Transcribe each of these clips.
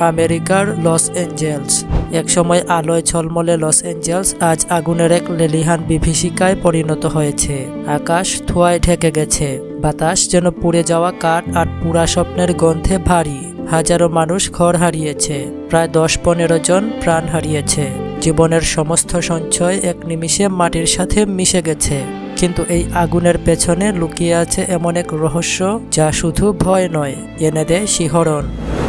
আমেরিকার Los Angeles. একসময় আলোয় ঝলমলে লস এঞ্জেলস, আজ আগুনের এক লেলিহান বিভীষিকায় পরিণত হয়েছে। আকাশ ধোঁয়ায় ঢেকে গেছে। বাতাস যেন পুড়ে যাওয়া কাঠ আর পুরা স্বপ্নের গন্ধে ভারী। হাজারো মানুষ ঘর হারিয়েছে। প্রায় দশ পনেরো জন প্রাণ হারিয়েছে। জীবনের সমস্ত সঞ্চয় এক নিমিষে মাটির সাথে মিশে গেছে। কিন্তু এই আগুনের পেছনে লুকিয়ে আছে এমন এক রহস্য যা শুধু ভয় নয়, এনে দেয় শিহরণ।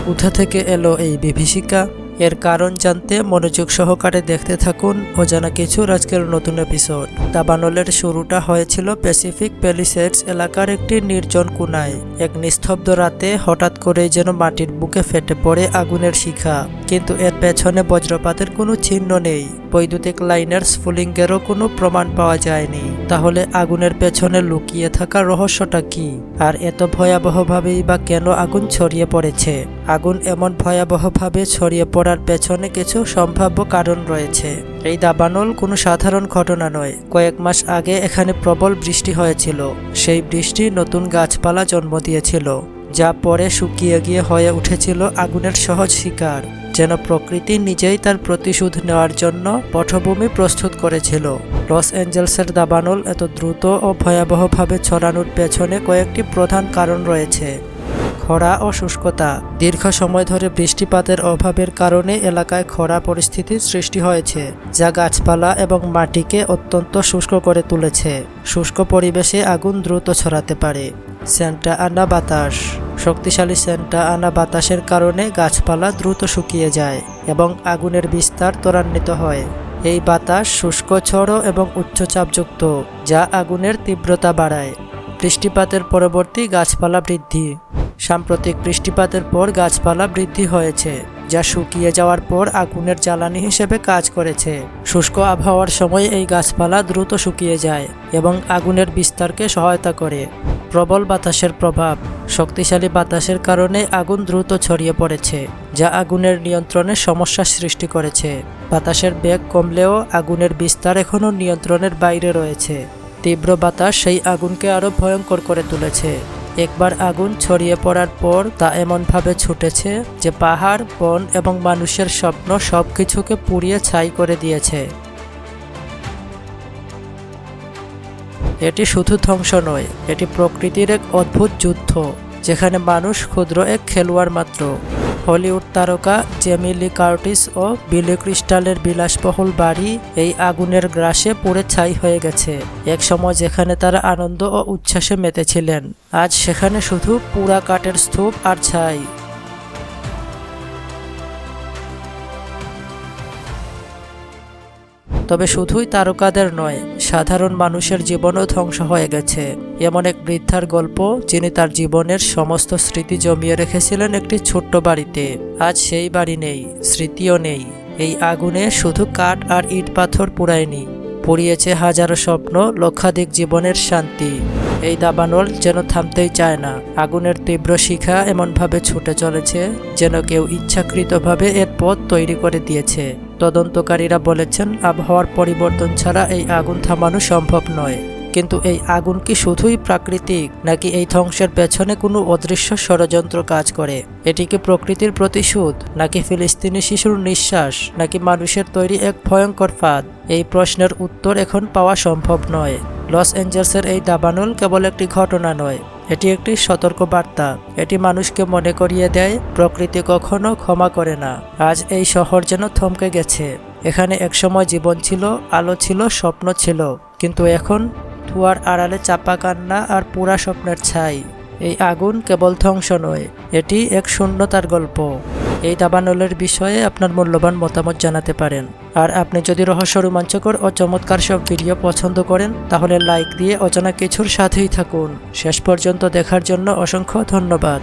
কোথা থেকে এলো এই বিভীষিকা। এর কারণ জানতে মনোযোগ সহকারে দেখতে থাকুন ও অজানা কিছু আজকের নতুন এপিসোড দাবানলের শুরুটা হয়েছিল প্যাসিফিক প্যালিসেডস এলাকার একটি নির্জন কোনায়। এক নিস্তব্ধ রাতে হঠাৎ করেই যেন মাটির বুকে ফেটে পড়ে আগুনের শিখা। কিন্তু এর পেছনে বজ্রপাতের কোনো চিহ্ন নেই। বৈদ্যুতিক লাইনের স্ফুলিঙ্গেরও কোনো প্রমাণ পাওয়া যায়নি। তাহলে আগুনের পেছনে লুকিয়ে থাকা রহস্যটা কি? আর এত ভয়াবহভাবেই বা কেন আগুন ছড়িয়ে পড়েছে? আগুন এমন ভয়াবহভাবে ছড়িয়ে পড়ার পেছনে কিছু সম্ভাব্য কারণ রয়েছে। এই দাবানল কোনো সাধারণ ঘটনা নয়। কয়েক মাস আগে এখানে প্রবল বৃষ্টি হয়েছিল। সেই বৃষ্টি নতুন গাছপালা জন্ম দিয়েছিল, যা পরে শুকিয়ে গিয়ে হয়ে উঠেছিল আগুনের সহজ শিকার, যেন প্রকৃতি নিজেই তার প্রতিশোধ নেওয়ার জন্য পটভূমি প্রস্তুত করেছিল। লস অ্যাঞ্জেলসের দাবানল এত দ্রুত ও ভয়াবহভাবে ছড়ানোর পেছনে কয়েকটি প্রধান কারণ রয়েছে। খরা ও শুষ্কতা। দীর্ঘ সময় ধরে বৃষ্টিপাতের অভাবের কারণে এলাকায় খরা পরিস্থিতির সৃষ্টি হয়েছে, যা গাছপালা এবং মাটিকে অত্যন্ত শুষ্ক করে তুলেছে। শুষ্ক পরিবেশে আগুন দ্রুত ছড়াতে পারে। সেন্টা আনা বাতাস। শক্তিশালী সেন্টা আনা বাতাসের কারণে গাছপালা দ্রুত শুকিয়ে যায় এবং আগুনের বিস্তার ত্বরান্বিত হয়। এই বাতাস শুষ্ক ছড়ো এবং উচ্চচাপযুক্ত, যা আগুনের তীব্রতা বাড়ায়। বৃষ্টিপাতের পরবর্তী গাছপালা বৃদ্ধি। সাম্প্রতিক বৃষ্টিপাতের পর গাছপালা বৃদ্ধি হয়েছে, যা শুকিয়ে যাওয়ার পর আগুনের জ্বালানি হিসেবে কাজ করেছে। শুষ্ক আবহাওয়ার সময় এই গাছপালা দ্রুত শুকিয়ে যায় এবং আগুনের বিস্তারকে সহায়তা করে। প্রবল বাতাসের প্রভাব, শক্তিশালী বাতাসের কারণে আগুন দ্রুত ছড়িয়ে পড়েছে, যা আগুনের নিয়ন্ত্রণে সমস্যা সৃষ্টি করেছে। বাতাসের বেগ কমলেও আগুনের বিস্তার এখনও নিয়ন্ত্রণের বাইরে রয়েছে। তীব্র বাতাস সেই আগুনকে আরও ভয়ঙ্কর করে তুলেছে। একবার আগুন ছড়িয়ে পড়ার পর তা এমনভাবে ছুটেছে যে পাহাড়, বন এবং মানুষের স্বপ্ন সব কিছুকে পুড়িয়ে ছাই করে দিয়েছে। এটি শুধু ধ্বংস নয়, এটি প্রকৃতির এক অদ্ভুত যুদ্ধ, যেখানে মানুষ ক্ষুদ্র এক খেলোয়াড় মাত্র। হলিউড তারকা জেমিলি কার্টিস ও বিলি ক্রিস্টালের বিলাসবহুল বাড়ি এই আগুনের গ্রাসে পুড়ে ছাই হয়ে গেছে। এক সময় যেখানে তারা আনন্দ ও উচ্ছ্বাসে মেতেছিলেন, আজ সেখানে শুধু পুরা কাঠের স্তূপ আর ছাই। তবে শুধুই তারকাদের নয় সাধারণ মানুষের জীবনও ধ্বংস হয়ে গেছে। এমন এক বৃদ্ধার গল্প যিনি তার জীবনের সমস্ত স্মৃতি জমিয়ে রেখেছিলেন একটি ছোট্ট বাড়িতে। আজ সেই বাড়ি নেই, স্মৃতিও নেই। এই আগুনে শুধু কাঠ আর ইট পাথর পুড়ায়নি, পুড়িয়েছে হাজারো স্বপ্ন, লক্ষাধিক জীবনের শান্তি। এই দাবানল যেন থামতেই চায় না, আগুনের তীব্র শিখা এমনভাবে ছুটে চলেছে যেন কেউ ইচ্ছাকৃতভাবে এর পথ তৈরি করে দিয়েছে। তদন্তকারীরা বলেছেন, আবহাওয়ার পরিবর্তন ছাড়া এই আগুন থামানো সম্ভব নয়। কিন্তু এই আগুন কি শুধুই প্রাকৃতিক, নাকি এই ধ্বংসের পেছনে কোনো অদৃশ্য ষড়যন্ত্র কাজ করে? এটি কি প্রকৃতির প্রতিশোধ, নাকি ফিলিস্তিনি শিশুর নিঃশ্বাস, নাকি মানুষের তৈরি এক ভয়ঙ্কর ফাঁদ? এই প্রশ্নের উত্তর এখন পাওয়া সম্ভব নয়। লস অ্যাঞ্জেলসের এই দাবানল কেবল একটি ঘটনা নয় এটি একটি সতর্ক বার্তা এটি মানুষকে মনে করিয়ে দেয়, প্রকৃতি কখনো ক্ষমা করে না। আজ এই শহর যেন থমকে গেছে। এখানে একসময় জীবন ছিল, আলো ছিল, স্বপ্ন ছিল। কিন্তু এখন ধোয়ার আড়ালে চাপা কান্না আর পুরা স্বপ্নের ছাই। এই আগুন কেবল ধ্বংস নয়, এটি এক শূন্যতার গল্প। এই দাবানলের বিষয়ে আপনার মূল্যবান মতামত জানাতে পারেন। আর আপনি যদি রহস্য রোমাঞ্চকর ও চমৎকার সব ভিডিও পছন্দ করেন, তাহলে লাইক দিয়ে অজানা কিছুর সাথেই থাকুন। শেষ পর্যন্ত দেখার জন্য অসংখ্য ধন্যবাদ।